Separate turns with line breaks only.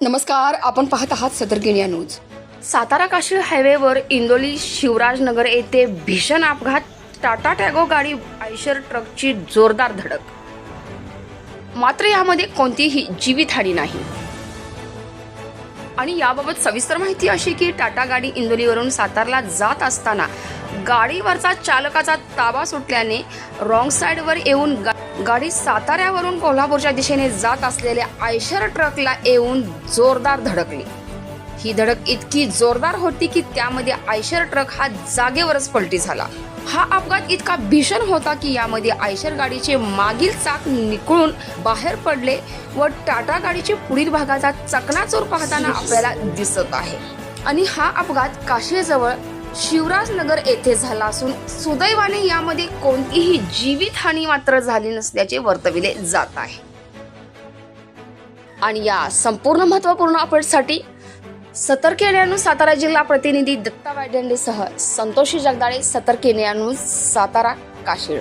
नमस्कार आपण पाहत आहात सदरगिणिया न्यूज.
सातारा काशी हायवेवर इंदोली शिवराजनगर येथे भीषण अपघात टाटा टॅगो गाडी आयशर ट्रकची जोरदार धडक. मात्र यामध्ये कोणतीही जीवितहानी नाही. आणि याबाबत सविस्तर माहिती अशी की टाटा गाडी इंदोलीवरून सातारला जात असताना गाडीवरचा चालकाचा ताबा सुटल्याने रॉंग साईडवर येऊन गा- गाडी साताऱ्यावरून कोल्हापूरच्या दिशेने जात असलेल्या आयशर ट्रकला येऊन जोरदार धडकली. ही धडक इतकी जोरदार होती की त्यामध्ये आयशर ट्रक हा जागेवरच पलटी झाला. हा अपघात इतका भीषण होता की यामध्ये आयशर गाडीचे मागील चाक निकळून बाहेर पडले व टाटा गाडीचे पुढील भागाचा चकनाचूर पाहताना आपल्याला दिसत आहे. आणि हा अपघात काशीजवळ शिवराजनगर येथे झाला असून सुदैवाने यामध्ये कोणतीही जीवितहानी मात्र झाली नसल्याचे वर्तविले जात आहे. आणि या संपूर्ण महत्त्वपूर्ण अपडेटसाठी सतर्क न्यूज सातारा जिल्हा प्रतिनिधी दत्ता वायडेंडेसह संतोषी जगदाळे सतर्क न्यूज सातारा काशीळ.